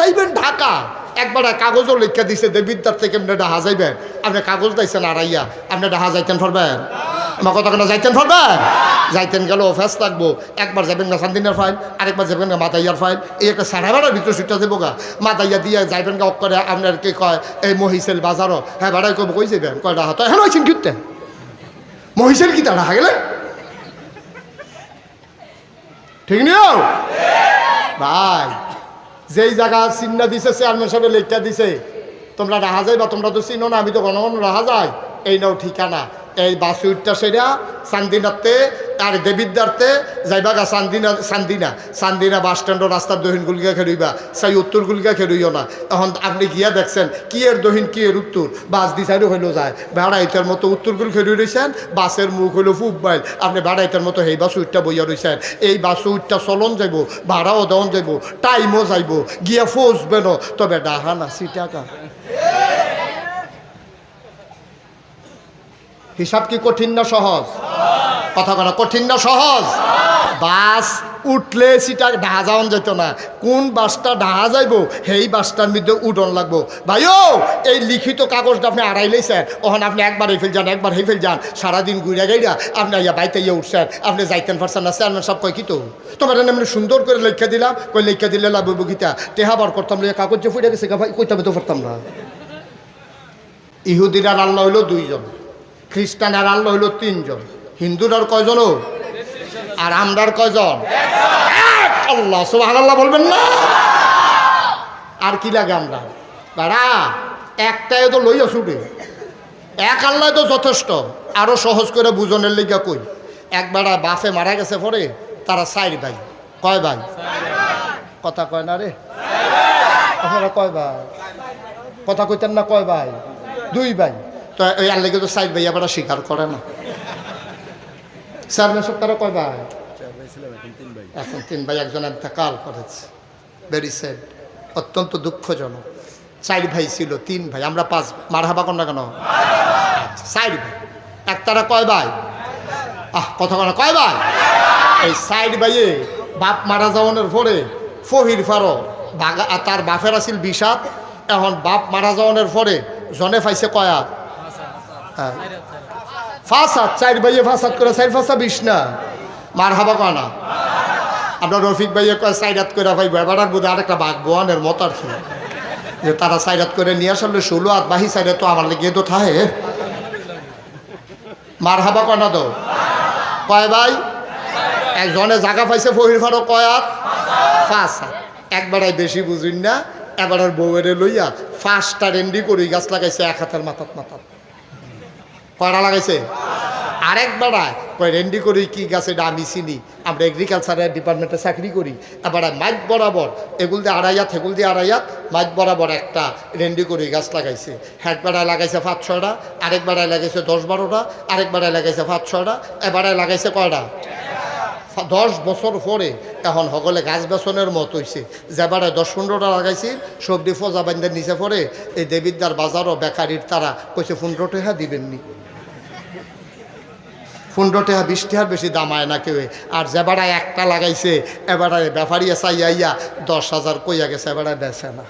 যাইবেন ঢাকা? একবার কাগজও লেখা দিছে দেবিদ্যার থেকে আপনি ডাহা যাইবেন আপনি কাগজ দিয়েছেন আড়াইয়া, আপনি ডাহা যাইতেন পারবেন আমার কথা কেন যাইতেন পারবেন যাইতেন গেল অফেস লাগবো। একবার যাবেন না সান্দিনার ফাইল, আরেকবার যাবেন না মাতাইয়ার ফাইল। এই একটা সাড়ে বারোর ভিতরে সুইটা দেবো গা। মাতাইয়া দিয়ে যাইবেন গা করে আপনার কি কয়, এই মহিষেল বাজারও। হ্যাঁ ভাড়াই কব কই যাবেন কয় ডাহা তো হ্যাঁ হয়েছেন কিনতেন মহিষেল কি তারা গেলে? ঠিক নিও ভাই। যেই জায়গা চিহ্ন দিছে চেয়ারম্যান সাহেবের লেখা দিছে, তোমরা রাহা যাই বা তোমরা তো চিনো না, আমি তো গণগণ রাহা যাই এই নাও ঠিকানা। এই বাসুইটটা সেরা চান্দিনাতে আর দেবিদ্যার্তে যাইবা গা চান্দিনা চান্দিনা চান্দিনা বাস স্ট্যান্ডের রাস্তার দহিন গুলিকা খেরুইবা সাই উত্তর গুলিকা খেরুইও না। এখন আপনি গিয়া দেখছেন, কি এর দহিন, কি এর উত্তর? বাস দি সাইডও হইল যায়। বেড়াইতের মতো উত্তর গুল খেরুই রয়েছেন বাসের মুখ হইল ফুটবাইল আপনি বেড়াইতের মতো এই বাস উইটটা বইয়া রয়েছেন এই বাস উইটটা চলন যাইব, ভাড়াও দেওয়ান যাইব, টাইমও যাইব, গিয়া ফসবেন তবে ডাহা নাসি টাকা। হিসাব কি কঠিন না সহজ? কথা কথা কঠিন না সহজ? বাস উঠলে সেটা ঢাহা যাওয়ান যেত না। কোন বাসটা ঢাহা যাইব, সেই বাসটার মধ্যে উডন লাগবো। ভাইও, এই লিখিত কাগজটা আপনি আড়াই লইছেন। ওখানে আপনি একবার হেফেল যান, একবার হেফেল যান। সারাদিন ঘুরে গাইরা আপনি ইয়া বাইতে ইয়ে উঠছেন। আপনি যাইতেন পারছেন না, চেয়ারম্যান সব কয় কি তো? তোমার এমনি সুন্দর করে লেখা দিলাম কই লেখা দিলে লাভ বগিতা টেহা বার করতাম কাগজ যে ফুটে গেছে ভাই, কইতাম তো পারতাম না। ইহুদিরা রান্না হইল দুইজন। খ্রিস্টানের আল্লাহ হইল তিনজন। হিন্দুর আর কয়জন আর আমরার কয়জন? আল্লাহ সুবাহ আল্লাহ বলবেন না? আর কি লাগে আমরা? দাঁড়া, একটাই তো লইয়া ছুটে। এক আল্লাহ তো যথেষ্ট, আরও সহজ করে বুঝনের লিগা কই? একবারা বাফে মারা গেছে পরে তারা চাই ভাই। কয় ভাই? কথা কয় না রে? কয় ভাই? কথা কইতেন না কয় ভাই? দুই ভাই। তো ওই আল্লাহকে তো সাইড ভাই আবার স্বীকার করে না। চেয়ারম্যান সব তারা কয় ভাই? এখন তিন ভাই। একজন কাল করেছে। ভেরি স্যাড অত্যন্ত দুঃখজনক। চার ভাই ছিল তিন ভাই। আমরা পাঁচ মার হাবা না কেন? আচ্ছা, চার ভাই। এক তারা কয় ভাই? আহ কথা কেন কয় ভাই? এই সাইড ভাইয়ে বাপ মারা যাওয়ানোর পরে ফহির ফারো তার বাপের আছিল বিষাদ। এখন বাপ মারা যাওয়ানোর পরে জনে পাইছে কয়া হ্যাঁ ফাঁসাদ, চার ভাইয়ে ফাঁসাদ করে, চার ফাঁসা বিশ না। মার হাবা কয় না? আপনার রফিক ভাইয়ে কয় সাইরাত করে ভাই বেড়ার বোধ আরেকটা বাঘ, বোয়ানের মত আর কি। যে তারা সাইরাত করে নিয়ে আসলে ষোলো হাত বাহি সাইডে তো আমার লেগে তো ঠাহে মার হাবা কয় না তো? কয় ভাই? একজনে জায়গা পাইছে ফহির ফারো কয় পাঁচ হাত একবারাই বেশি বুঝুন না এবারের বউয়েরে লইয়া ফার্স্টটা রেন্ডি করি, গাছ লাগাইছে এক হাতের মাথাত মাথাত। কয়টা লাগাইছে। আরেক বেড়ায় কয়, রেন্ডি করি, কি গাছে এটা আমি চিনি আমরা এগ্রিকালচারের ডিপার্টমেন্টে চাকরি করি। এবার মাইক বরাবর, এগুল দিয়ে আড়াইয়াত হেগুল দিয়ে আড়াইয়াত মাইক বরাবর একটা রেন্ডি করি গাছ লাগাইছে। এক বেড়ায় লাগাইছে পাঁচ, ছয়টা, আরেক বেড়ায় লাগাইছে দশ, বারোটা, আরেক বেড়ায় লাগাইছে পাঁচ, ছয়টা, এবারে লাগাইছে কয়টা? দশ বছর পরে এখন সকলে গাছ বেসনের মত হয়েছে যেবারে দশ, পনেরোটা লাগাইছিল সবজি ফজা বান্ধের নিচে পরে এই দেবিদ্যার বাজারও বেকারির তারা কইছে, পনেরো টাকা দিবেননি। পনেরো টাকা, বিশ টাকার বেশি দাম আয় না কেউ। আর যেবারায় একটা লাগাইছে, এবারে ব্যাপারিয়া চাইয়া ইয়া দশ হাজার কইয়া গেছে, এবারে বেছে না।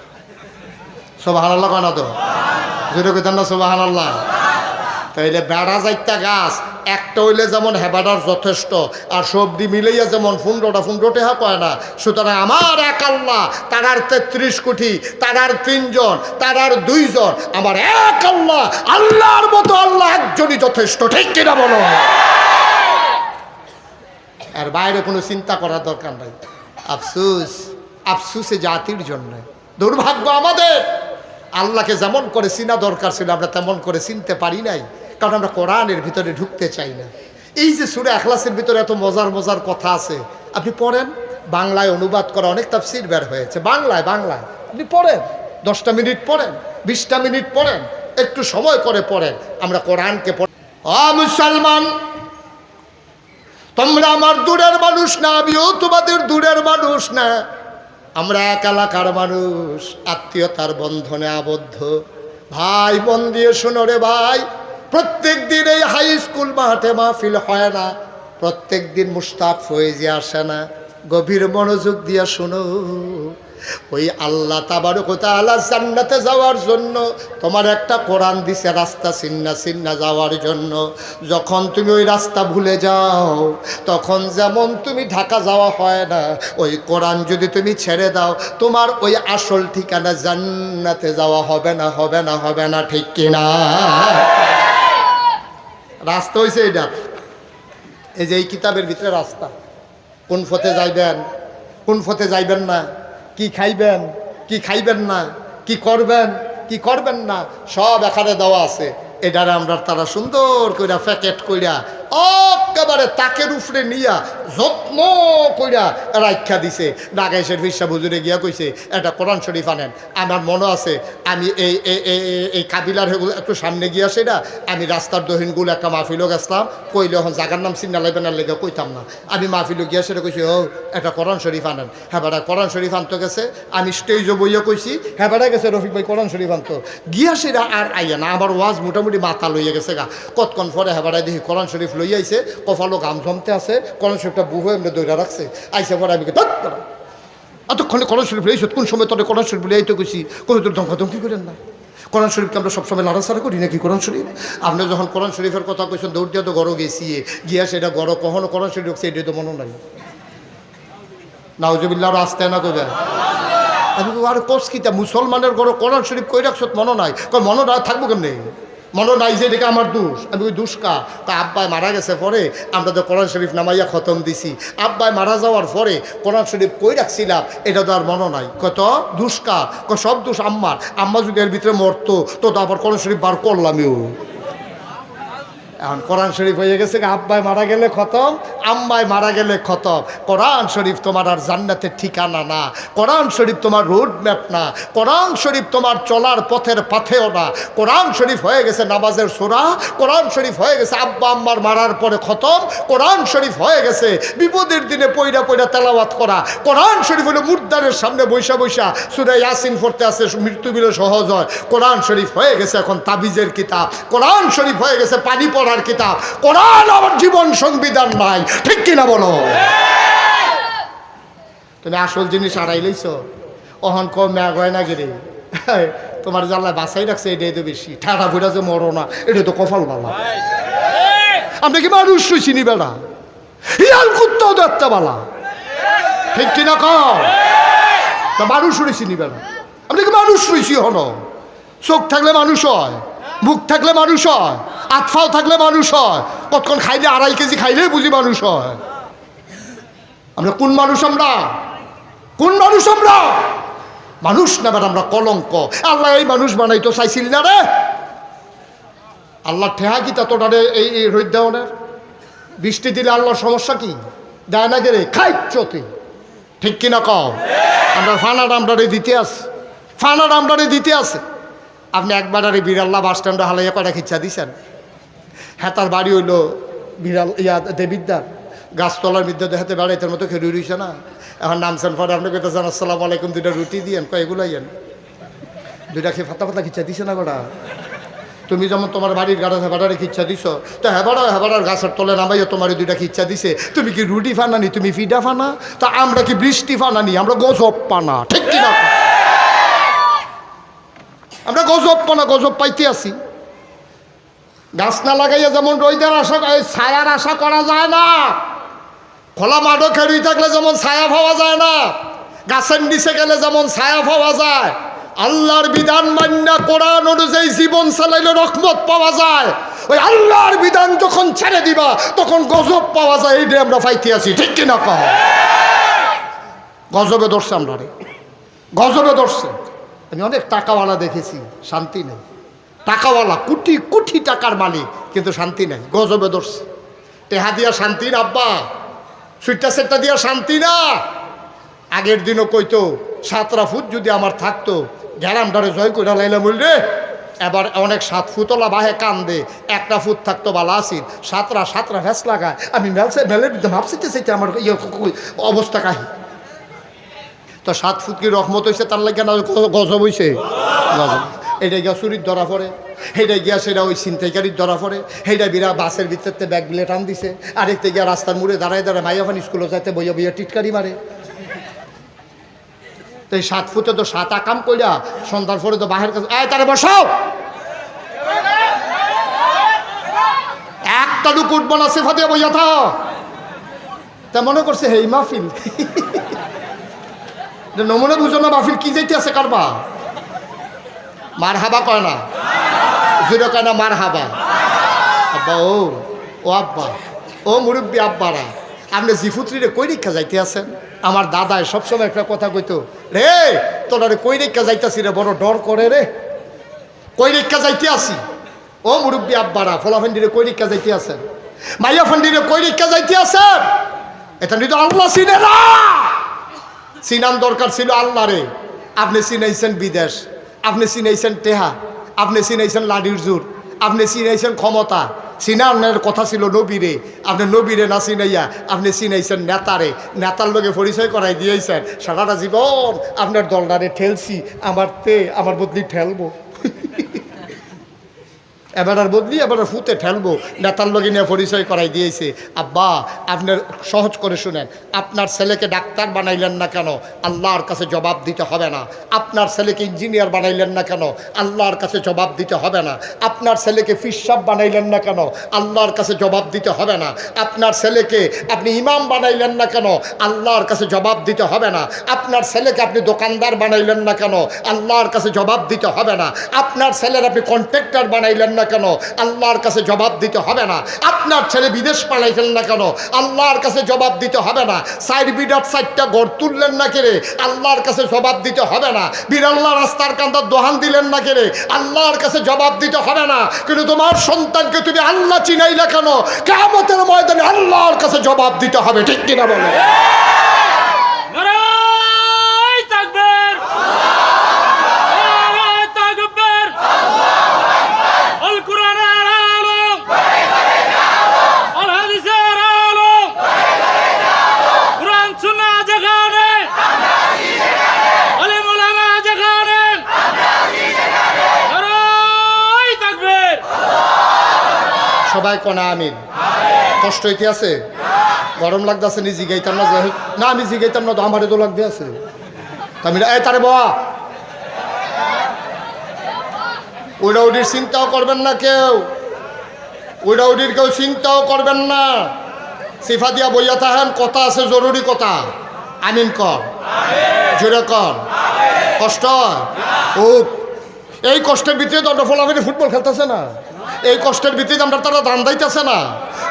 সোবাহান আল্লাহ কেন তো? যেটা কেতেন না সোবাহান তাইলে বেড়া যাইতা গাছ, একটা হইলে যেমন হেবাডার যথেষ্ট, আর সবজি মিলাইয়া যেমন পনেরোটা পনেরো টেহা কয় না, সুতরাং আমার এক আল্লাহ, তারার তেত্রিশ কোটি, তারার তিনজন, তারার দুইজন, আমার এক আল্লাহ, আল্লাহর মতো আল্লাহ একজনই যথেষ্ট, ঠিক কিনা বলো? আর বাইরে কোনো চিন্তা করার দরকার নাই। আফসুস, আফসুসে জাতির জন্য। দুর্ভাগ্য আমাদের। আল্লাহকে যেমন করে চিনা দরকার ছিল, আমরা তেমন করে চিনতে পারি নাই। কারণ আমরা কোরআনের ভিতরে ঢুকতে চাই না। এই যে সুরে এখলাসের ভিতরে এত মজার মজার কথা আছে, আপনি পড়েন? বাংলায় অনুবাদ করা অনেক তাফসির বের হয়েছে। বাংলায় বাংলায়। আপনি পড়েন? দশটা মিনিট পড়েন? বিশটা মিনিট পড়েন? একটু সময় করে পড়েন। আমরা কোরআনকে মুসলমান, তোমরা আমার দূরের মানুষ না আমিও তোমাদের দূরের মানুষ না। আমরা এক এলাকার মানুষ, আত্মীয়তার বন্ধনে আবদ্ধ। ভাই মন দিয়ে শোনো রে ভাই প্রত্যেক দিন এই হাই স্কুল মাঠে মাহফিল হয় না। প্রত্যেক দিন মুস্তাক যে আসে না। গভীর মনোযোগ দিয়া শোনো। ওই আল্লাহ তাবারকতা আল্লাহ জান্নাতে যাওয়ার জন্য তোমার একটা কোরআন দিছে, রাস্তা চিন্না চিন্না যাওয়ার জন্য। যখন তুমি ওই রাস্তা ভুলে যাও, তখন যেমন তুমি ঢাকা যাওয়া হয় না, ওই কোরআন যদি তুমি ছেড়ে দাও, তোমার ওই আসল ঠিকানা জান্নাতে যাওয়া হবে না হবে না হবে না, ঠিক কিনা? রাস্তা হয়েছে এটা এই যে এই কিতাবের ভিতরে রাস্তা। কোন পথে যাইবেন, কোন পথে যাইবেন না, কি খাইবেন কি খাইবেন না, কি করবেন কি করবেন না, সব এখানে দেওয়া আছে। এটারে আমরা তারা সুন্দর কইরা প্যাকেট কইরা একেবারে তাকের উপরে নিয়া যত্ন কইরা রাখা দিছে। হুজুরে গিয়া কইছে, এটা কোরআন শরীফ আনেন। আমার মনে আছে, আমি এই, এই- কাবিলার একটু সামনে গিয়া সেটা, আমি রাস্তার দহিনগুলো একটা মাহফিলও গেছিলাম। কইলে এখন জাগার নাম লাগবে না লেগে কইতাম না। আমি মাহফিলও গিয়া সেটা কইছি, ও একটা কোরআন শরীফ আনেন। হ্যাঁ বেড়া কোরআন শরীফ আনতে গেছে। আমি স্টেজও বইয়া কইছি হ্যাঁ গেছে রফিক ভাই, কোরআন শরীফ আনতো। গিয়া সেটা আর আইয়া না, আমার ওয়াজ মোটামুটি মাথা লইয়া গেছে গা। কতক্ষণ পরে হ্যাঁ দেখি কোরআন শরীফ লইয়া আইছে কপালও গাম জমতে আছে কোরআন শরীফটা বুহ এমনি দৈরা রাখছে আইসে পরে আমি কই, "ধ্যাৎ বেড়া, এতক্ষণে কোরআন শরীফ লইছ কোন সময় তোর কোরআন শরীফ লইয়া তো কইছি কোনো তোর ধমকাধমকি করেন না কোরআন শরীফকে আমরা সবসময় লড়াছাড়া করি নাকি কোরআন শরীফ আপনি যখন কোরআন শরীফের কথা কইছেন দৌড় দিয়ে তো গড় গেছি গিয়া সেটা গড় কখনো কোরআন শরীফ ঢুকছে এটা তো মনে নাই। নাউজবিল্লা রাস্তায় না কইবেন আমি আরে কোস কিতা মুসলমানের গড় কোরআন শরীফ কই রাখছত মনে নাই? কই মনে না থাকব কেমনি? মনে নাই যে এটাকে আমার দোষ। আমি ওই দোষ কা তা আব্বায় মারা গেছে পরে আমরা তো কোরআন শরীফ নামাইয়া খতম দিছি। আব্বায় মারা যাওয়ার পরে কোরআন শরীফ কই রাখছিলাম? এটা তো আর মনে নাই। কত? দুষ্কা কা, সব দোষ আম্মার। আম্মা যদি এর ভিতরে মরতো, তো তো আবার কোরআন শরীফ বার করলামও এখন কোরআন শরীফ হয়ে গেছে গা, আব্বাই মারা গেলে খতম আম্মায় মারা গেলে খতম কোরআন শরীফ তোমার আর জান্নাতের ঠিকানা না কোরআন শরীফ তোমার রোড ম্যাপ না কোরআন শরীফ তোমার চলার পথের পাথেও না কোরআন শরীফ হয়ে গেছে নামাজের সোরা কোরআন শরীফ হয়ে গেছে আব্বা আম্মার মারার পরে খতম কোরআন শরীফ হয়ে গেছে বিপদের দিনে পইরা পইরা তেলাওয়াত করা কোরআন শরীফ হলো মুর্দারের সামনে বৈশা বৈশা সুরে ইয়াসিন পড়তে আসে মৃত্যু বিলে সহজ হয় কোরআন শরীফ হয়ে গেছে এখন তাবিজের কিতাব কোরআন শরীফ হয়ে গেছে পানি পড়ার কিতাব। কোরআন আমার জীবন সংবিধান নাই। ঠিক কিনা বলো? তুমি আসল জিনিস আড়াই লইছ? অহন কম ম্যাগ হয় না গেরে। তোমার জ্বালা বাসাই রাখছে, এটাই তো বেশি। ঠাডা ফুটা যে মরো না এটা তো কপাল বালা। আপনি কি মানুষ শুইছিনি বেড়া? হিয়াল কুত্তাও দেখতে বালা। ঠিক কিনা কম মানুষ চিনি বেড়া। আপনি কি মানুষ শুয়েছি হন চোখ থাকলে মানুষ হয়, মুখ থাকলে মানুষ হয়। আতফাও থাকলে মানুষ হয়। কতক্ষণ খাইলে আড়াই কেজি খাইলে বুঝি মানুষ হয়। আমরা কোন মানুষ আমরা? কোন মানুষ আমরা? মানুষ না আমরা কলঙ্ক। আল্লাহ এই মানুষ বানাইতো, চাইছিল না রে। আল্লাহ ঠেহা কি তা তোটারে এই এই রোদ দেওয়ানের বৃষ্টি দিলে আল্লাহর সমস্যা কি? দেয় না গেলে? খাই চতে ঠিক কিনা কও? আমরা ফানার আমরারে দিতে আছে ফানার আমরারে দিতে আছে আপনি একবার আরে বিড়াল্লা বাস স্ট্যান্ডে হালাইয়া কয়টা খিচ্ছা দিছেন? হ্যাঁ তার বাড়ি হইল বিড়াল, ইয়া দেবিদ্যার গাছতলার মধ্যে দেখাতে বেড়াইতের মতো খেয়ে রইছে না। এখন নামছেন পরে আপনি কইতেছেন, আসসালামু আলাইকুম, দুইটা রুটি দিয়েন, কয় এগুলো আইয়েন? দুইটা খেয়ে ফাতা ফাতা খিচ্ছা দিছে না গোটা তুমি যেমন তোমার বাড়ির গাড়া হেবাড়ারে খিচ্ছা দিছ, তো হেবাড়া, হেবাড়ার গাছের তলে নামাইয়া তোমার দুইটা খিচ্ছা দিছে। তুমি কি রুটি ফানানি, তুমি ফিডা ফানা? তা আমরা কি বৃষ্টি ফানানি, আমরা গজব পানা, ঠিক কি না আমরা গজব পানা, গজব পাইতে আছি গাছ না লাগাইয়া যেমন রোদের আশা, এই ছায়ার আশা করা যায় না। খোলা মাঠও খেড়ি থাকলে যেমন ছায়া পাওয়া যায় না। গাছের নিচে গেলে যেমন ছায়া পাওয়া যায়। আল্লাহর বিধান মান্য কোরআন অনুযায়ী জীবন চালাইলে রহমত পাওয়া যায়। ওই আল্লাহর বিধান যখন ছেড়ে দিবা, তখন গজব পাওয়া যায় এই আমরা পাইতে আছি, ঠিক কিনা কহ গজবে ধরছে আমরা রে। গজবে ধরছে। আমি অনেক টাকাওয়ালা দেখেছি, শান্তি নেই। টাকাওয়ালা, কোটি কোটি টাকার মালিক, কিন্তু শান্তি নাই, গজবে ধরছে। টেহা দিয়া শান্তি না, আব্বা। সুইটটা, সেটটা দিয়া শান্তি না। আগের দিনও কইতো, সাতরা ফুট যদি আমার থাকতো, গ্যারামটারে জয় করে লাইলাম রে। এবার অনেক সাত ফুতলা বাহে কান দে একটা ফুট থাকতো বালা আসিল, সাতরা সাতরা ভ্যাস লাগায়। আমি মেলের বিরুদ্ধে ভাবছিতে সেটা আমার ইয়ে অবস্থা কাহি। তো সাত ফুট কি রহমত হয়েছে তার লাগে না গজব হয়েছে গজব। এটা গিয়া চুরির ধরা পড়ে। সেইটা গিয়া সেটা ওই ছিনতাইকারির ধরা পড়ে। সেইটা বিরা বাসের ভিতরতে ব্যাগ বিলে টান দিছে। আরেকতে গিয়া রাস্তার মুড়ে দাঁড়ায় দাঁড়ায় মাইয়াফান স্কুলে যাইতে বইয়া বইয়া টিটকারি মারে। তো এই সাত ফুটে তো সাত আকাম কইরা সন্ধ্যার পরে তো বাহির কাছে এই তারে বসাও! একটা লুক উঠবো না, সেফা দিয়ে বইয়া থাও। তা মনে করছে, হেই মাহফিল। নমুনা বুঝো মাহফিল কি যাইতে আছে কারবা মার হাবা কয় না? জুড়ে কয় না মার হাবা আব্বা, ও ও আব্বা, ও মুরব্বী আব্বারা, আপনি জিফুত্রিরে কই রেখা যাইতে আছেন? আমার দাদায় সবসময় একটা কথা কইতো, রে তোরা কই রেখা যাইতাছি রে, বড় ডর করে রে। কই রেখা যাইতে আসি ও মুরব্বী আব্বারা ফলাফান্ডিরে কই রেখা যাইতে আছেন? মাইয়া ফান্ডিরে কই রেখা যাইতে আছেন? এটা নিতো আল্লাহ চিনে না। চিনান দরকার ছিল আল্লাহ রে আপনি চিনাইছেন বিদেশ। আপনি চিনাইছেন টেহা, আপনি চিনাইছেন লাডির জোর, আপনি চিনাইছেন ক্ষমতা। চিনা আপনার কথা ছিল নবীরে, আপনি নবীরে না চিনাইয়া, আপনি চিনাইছেন নেতারে। নেতার লোকে পরিচয় করাই দিয়েছেন। সারাটা জীবন আপনার দলটারে ঠেলছি, আমার তে, আমার বদলি ঠেলবো। এবার আর বদলি, এবার ফুতে ঠেলবো। নেতার লগে নিয়ে পরিচয় করাই দিয়েছে। আব্বা, আপনার সহজ করে শুনেন, আপনার ছেলেকে ডাক্তার বানাইলেন না কেন? আল্লাহর কাছে জবাব দিতে হবে না। আপনার ছেলেকে ইঞ্জিনিয়ার বানাইলেন না কেন? আল্লাহর কাছে জবাব দিতে হবে না। আপনার ছেলেকে ফিসাব বানাইলেন না কেন? আল্লাহর কাছে জবাব দিতে হবে না। আপনার ছেলেকে আপনি ইমাম বানাইলেন না কেন? আল্লাহর কাছে জবাব দিতে হবে না। আপনার ছেলেকে আপনি দোকানদার বানাইলেন না কেন? আল্লাহর কাছে জবাব দিতে হবে না। আপনার ছেলের আপনি কন্ট্রাক্টর বানাইলেন না কেন? আল্লাহর কাছে জবাব দিতে হবে না। আপনার ছেলে বিদেশ পালাইলেন না কেন? আল্লাহর কাছে জবাব দিতে হবে না। সাইড বিডার সাইডটা গড় তুললেন না কেড়ে আল্লাহর কাছে জবাব দিতে হবে না। বিরাল্লা রাস্তার কান্দার দোহান দিলেন না কেড়ে আল্লাহর কাছে জবাব দিতে হবে না। কিন্তু তোমার সন্তানকে তুমি আল্লাহ চিনাইলে কেন? কেমতের ময়দানে আল্লাহর কাছে জবাব দিতে হবে। ঠিক কিনা বলো? কনা, আমিন। কষ্ট হইতে আছে? গরম লাগতেছে নি জিগাইতাম না। না, আমি জিগাইতাম না, তো আমারে তো লাগতে আছে। আমি এই, তারে বাবা ওইটা উডির চিন্তাও করবেন না কেউ। ওইটা উডির কেউ চিন্তাও করবেন না। সিফা দিয়া বইয়া তাহেন কথা আছে, জরুরি কথা। আমিন কর। জোরে কর। কষ্ট? ও এই কষ্টের ভিতরে তো ফলাফলি ফুটবল খেলতেছে না। এই কষ্টের ভিতরে আমরা তারা দান দিতেছে না।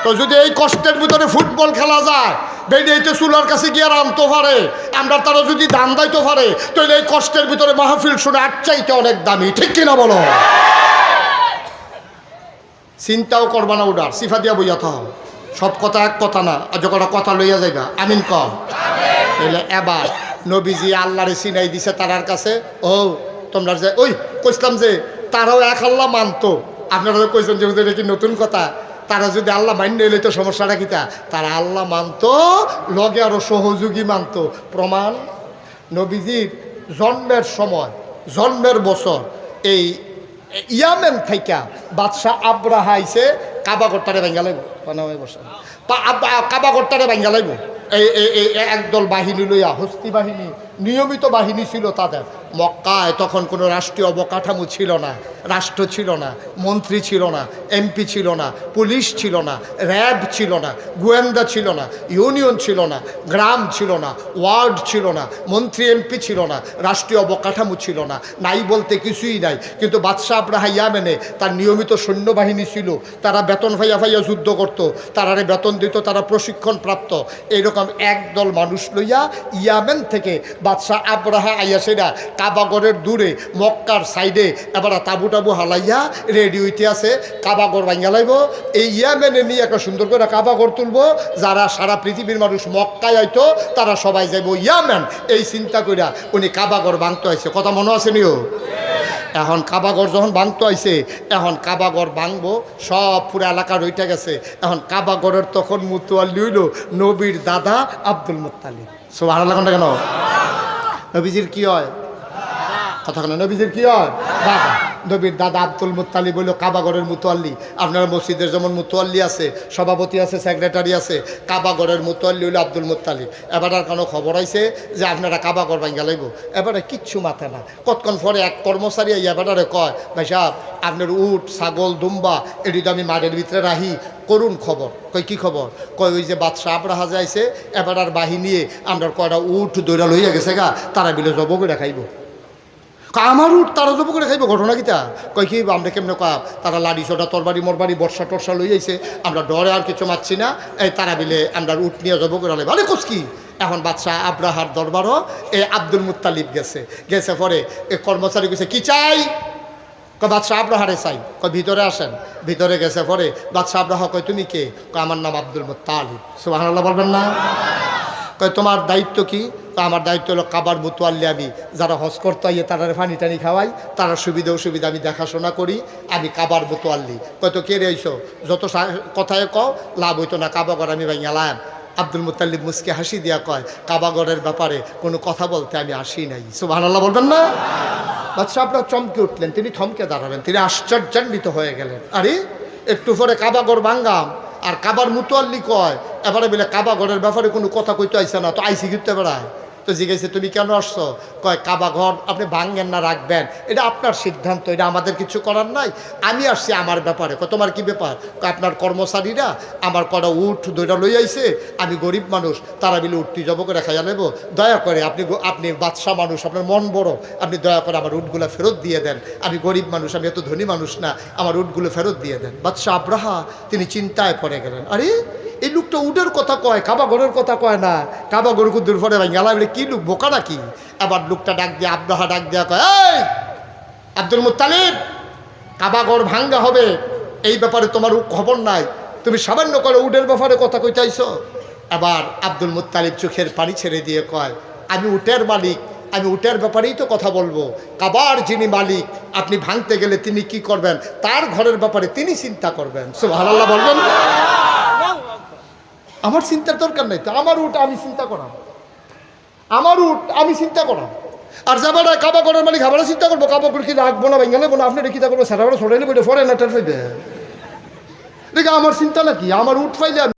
তো যদি এই কষ্টের ভিতরে ফুটবল খেলা যায় বেরিয়েতে চুলার কাছে গিয়ে রামতে পারে। আমরা তারা যদি দান দাইতে পারে, তাহলে এই কষ্টের ভিতরে মাহফিল শুনে আট চাইতে অনেক দামি। ঠিক কিনা বলো? চিন্তাও করবা না উডার সিফা দিয়া বইয়া থাও। সব কথা এক কথা না, আর যখন কথা লইয়া যাইবা, আমিন কম তাহলে এবার নবীজি আল্লাহরে চিনাই দিছে তারার কাছে, ও, তোমরা যে, ওই কইসলাম যে, তারাও এক আল্লাহ মানতো। আপনারা কইছেন যে হুজুর, কি নতুন কথা? তারা যদি আল্লাহ মান্য এলে তো সমস্যাটা কিতা তারা আল্লাহ মানতো লগে আরও সহযোগী মানতো। প্রমাণ নবীজির জন্মের সময় জন্মের বছর এই ইয়ামেন থাইকা বাদশাহ আব্রাহা আইছে কাবাগরটারে ভাঙ্গা লাগবো বসা কাবাগরটারে ভাঙ্গা লাগবো এই একদল বাহিনী লইয়া হস্তি বাহিনী নিয়মিত বাহিনী ছিল তাদের মক্কায় তখন কোনো রাষ্ট্রীয় অবকাঠামো ছিল না রাষ্ট্র ছিল না মন্ত্রী ছিল না এমপি ছিল না পুলিশ ছিল না র্যাব ছিল না গোয়েন্দা ছিল না ইউনিয়ন ছিল না গ্রাম ছিল না ওয়ার্ড ছিল না মন্ত্রী এমপি ছিল না রাষ্ট্রীয় অবকাঠামো ছিল না নাই বলতে কিছুই নাই কিন্তু বাদশাহ আব্রাহা ইয়ামেনে তার নিয়মিত সৈন্যবাহিনী ছিল তারা বেতন ভাইয়া ভাইয়া যুদ্ধ করত তারারে বেতন দিত তারা প্রশিক্ষণ প্রাপ্ত এইরকম একদল মানুষ লইয়া ইয়ামেন থেকে বাদশাহ আব্রাহা আইয়াসেরা কাবাগরের দূরে, মক্কার সাইডে এবার তাবু টাবু হালাইয়া রেডি হইতে আছে, কাবাগর ভাঙ্গা লাইব। এই ইয়ামেনে নিয়ে একটা সুন্দর করে কাবাগর তুলবো, যারা সারা পৃথিবীর মানুষ মক্কায় আইতো, তারা সবাই যাইব ইয়ামেন। এই চিন্তা কইরা উনি কাবাগর ভাঙতে আইছে। কথা মনে আছে নিও? এখন কাবাগর যখন ভাঙতে আইছে, এখন কাবাগর ভাঙবো, সব পুরো এলাকা রইটা গেছে। এখন কাবাগরের তখন মুতুয়াল্লি হইল নবীর দাদা আব্দুল মুত্তালিব। সো ভালো কেন? নবীজির কি হয়? কথা কেন, নবীজির কি হয়? দাদা নবীর দাদা আব্দুল মুত্তালি বলল কাবাগরের মুতোয়াল্লি আপনার মসজিদের যেমন মুতোয়াল্লি আছে, সভাপতি আছে সেক্রেটারি আছে, কাবাগরের মুতোয়াল্লি হলো আব্দুল মুত্তালি এবার আর কোনো খবর আইছে যে আপনারা কাবাগর ভাঙ্গা লাগবো এবারে কিচ্ছু মাথা না কতক্ষণ পরে এক কর্মচারী এবারে কয়, ভাই সাহেব, আপনার উট, ছাগল, দুম্বা, এটি তো আমি মাঠের ভিতরে রাহি করুন খবর। কই কি খবর? কয়, ওই যে বাদশাহ আবরাহা যাইছে এবার আর বাহিনী আমরা কয়টা উঠ দৈরা লইয়া গেছে গা, তারা বিলে জব করে খাইব। আমার উঠ তারা জব করে খাইব, ঘটনা কিতা? কয়, কি আমরা কেমনে কয়া, তারা লাড়ি সোটা তরবারি মরবারি, বর্ষা টর্ষা লই আইছে, আমরা ডরে আর কিছু মারছি না, এই তারা বিলে আমরা উঠ নিয়ে জব করে লাইব। আরে কোস কি? এখন বাদশাহ আব্রাহার দরবারও এ আব্দুল মুত্তালিব গেছে। গেছে পরে এ কর্মচারী গেছে কি চাই? কয়, বাদশাহ আব্রাহারে চাই। কয়, ভিতরে আসেন। ভিতরে গেছে পরে। বাদশাহ আব্রাহ কয়, তুমি কে? কয়, আমার নাম আব্দুল মুত্তালিব। সুবাহ বলবেন না? কয়, তোমার দায়িত্ব কি? আমার দায়িত্ব হলো কাবার মুতুয়াল্লি আমি যারা হজ করতে, আইয়ে তারা পানি টানি খাওয়াই। তারা সুবিধা অসুবিধা আমি দেখাশোনা করি। আমি কাবার মুতুয়াল্লি কয়, তো কে রইছো যত কথায় কও, লাভ হইতো না। কাবাগর আমি ভাই গেলাম আব্দুল মুতাল্লিব মুসকে হাসি দিয়া কয়, কাবাগরের ব্যাপারে কোনো কথা বলতে আমি আসি নাই। সুবাহ বলবেন না? বাদশাহ আপনার চমকে উঠলেন, তিনি থমকে দাঁড়ালেন, তিনি আশ্চর্যান্বিত হয়ে গেলেন। আরে, একটু পরে কাবাগড় বাঙ্গাম আর কাবার মুতোয়াল্লি কয়, এবারে বলে কাবাগড়ের ব্যাপারে কোনো কথা কইতে আইসে না, তো আইসি ঘুরতে বেড়ায়। তো জিজ্ঞেস, তুমি কেন আসছো? কয়, কাবা ঘর আপনি ভাঙ্গেন না, রাখবেন। এটা আপনার সিদ্ধান্ত, এটা আমাদের কিছু করার নাই। আমি আসছি আমার ব্যাপারে। কয়, তোমার কি ব্যাপার? আপনার কর্মচারীরা আমার কটা উঠ দইটা লই আইছে, আমি গরিব মানুষ, তারা মিলে উঠতি জব করে খাইয়া নেব দয়া করে আপনি আপনি বাদশাহ মানুষ, আপনার মন বড়, আপনি দয়া করে আমার উটগুলো ফেরত দিয়ে দেন। আমি গরিব মানুষ, আমি এত ধনী মানুষ না, আমার উটগুলো ফেরত দিয়ে দেন। বাদশাহ আব্রাহা, তিনি চিন্তায় পড়ে গেলেন। আরে এই লোকটা উটের কথা কয়, কাবা ঘরের কথা কয় না। কাবা গরু কুদ্দুর পরে ভাই গেলা বলে, কি লোক, বোকা নাকি? আবার লোকটা ডাক দিয়ে আব্রাহা ডাক দেওয়া কয়, এই, আব্দুল মুত্তালিব কাবাগর ভাঙ্গা হবে। এই ব্যাপারে তোমার খবর নাই। তুমি সামান্য করে উটের ব্যাপারে কথা কইতে আইছো আবার আব্দুল মুত্তালিব চোখের পানি ছেড়ে দিয়ে কয়, আমি উটের মালিক, আমি উটের ব্যাপারেই তো কথা বলব। কাবার যিনি মালিক, আপনি ভাঙতে গেলে তিনি কি করবেন? তার ঘরের ব্যাপারে তিনি চিন্তা করবেন। সুবহানাল্লাহ বলবেন। আমার চিন্তার দরকার নাই তো, আমার উঠ আমি চিন্তা করাম আমার উঠ আমি চিন্তা করাম আর যাবার কাবা করার মালিক আবার চিন্তা করব, কাবা করে কি রাখব না, ভেঙে নেব না, আপনি রেখে করব সারা ছড়াইলে বইটা ফরে ফরেন দেখে, আমার চিন্তা নাকি? আমার উঠ পাইলে